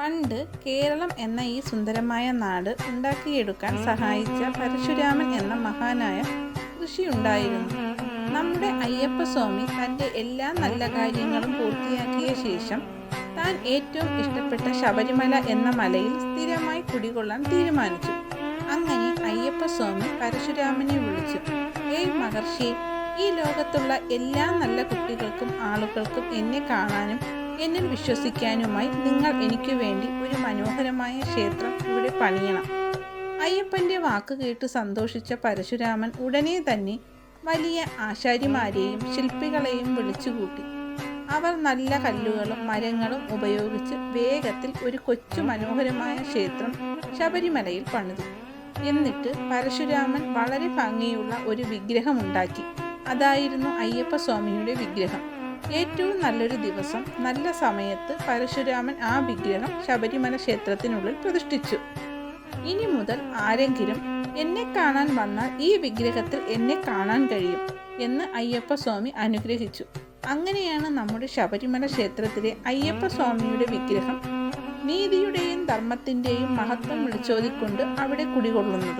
പണ്ട് കേരളം എന്ന ഈ സുന്ദരമായ നാട് ഉണ്ടാക്കിയെടുക്കാൻ സഹായിച്ച പരശുരാമൻ എന്ന മഹാനായ ഋഷിയുണ്ടായിരുന്നു. നമ്മുടെ അയ്യപ്പസ്വാമി തന്റെ എല്ലാ നല്ല കാര്യങ്ങളും പൂർത്തിയാക്കിയ ശേഷം താൻ ഏറ്റവും ഇഷ്ടപ്പെട്ട ശബരിമല എന്ന മലയിൽ സ്ഥിരമായി കുടികൊള്ളാൻ തീരുമാനിച്ചു. അങ്ങനെ അയ്യപ്പസ്വാമി പരശുരാമനെ വിളിച്ചു. ഏയ് മഹർഷി ഈ ലോകത്തുള്ള എല്ലാ നല്ല കുട്ടികൾക്കും ആളുകൾക്കും എന്നെ കാണാനും എന്നിൽ വിശ്വസിക്കാനുമായി നിങ്ങൾ എനിക്ക് വേണ്ടി ഒരു മനോഹരമായ ക്ഷേത്രം ഇവിടെ പണിയണം. അയ്യപ്പന്റെ വാക്ക് കേട്ട് സന്തോഷിച്ച പരശുരാമൻ ഉടനെ തന്നെ വലിയ ആശാരിമാരെയും ശില്പികളെയും വിളിച്ചുകൂട്ടി. അവർ നല്ല കല്ലുകളും മരങ്ങളും ഉപയോഗിച്ച് വേഗത്തിൽ ഒരു കൊച്ചു മനോഹരമായ ക്ഷേത്രം ശബരിമലയിൽ പണിതു. എന്നിട്ട് പരശുരാമൻ വളരെ ഭംഗിയുള്ള ഒരു വിഗ്രഹമുണ്ടാക്കി. അതായിരുന്നു അയ്യപ്പ സ്വാമിയുടെ വിഗ്രഹം. ഏറ്റവും നല്ലൊരു ദിവസം നല്ല സമയത്ത് പരശുരാമൻ ആ വിഗ്രഹം ശബരിമല ക്ഷേത്രത്തിനുള്ളിൽ പ്രതിഷ്ഠിച്ചു. ഇനി മുതൽ ആരെങ്കിലും എന്നെ കാണാൻ വന്നാൽ ഈ വിഗ്രഹത്തിൽ എന്നെ കാണാൻ കഴിയും എന്ന് അയ്യപ്പ സ്വാമി അനുഗ്രഹിച്ചു. അങ്ങനെയാണ് നമ്മുടെ ശബരിമല ക്ഷേത്രത്തിലെ അയ്യപ്പ സ്വാമിയുടെ വിഗ്രഹം. നീതിയുടെയും ധർമ്മത്തിന്റെയും മഹത്വം വിളിച്ചോതിക്കൊണ്ട് അവിടെ കുടികൊള്ളുന്നത്.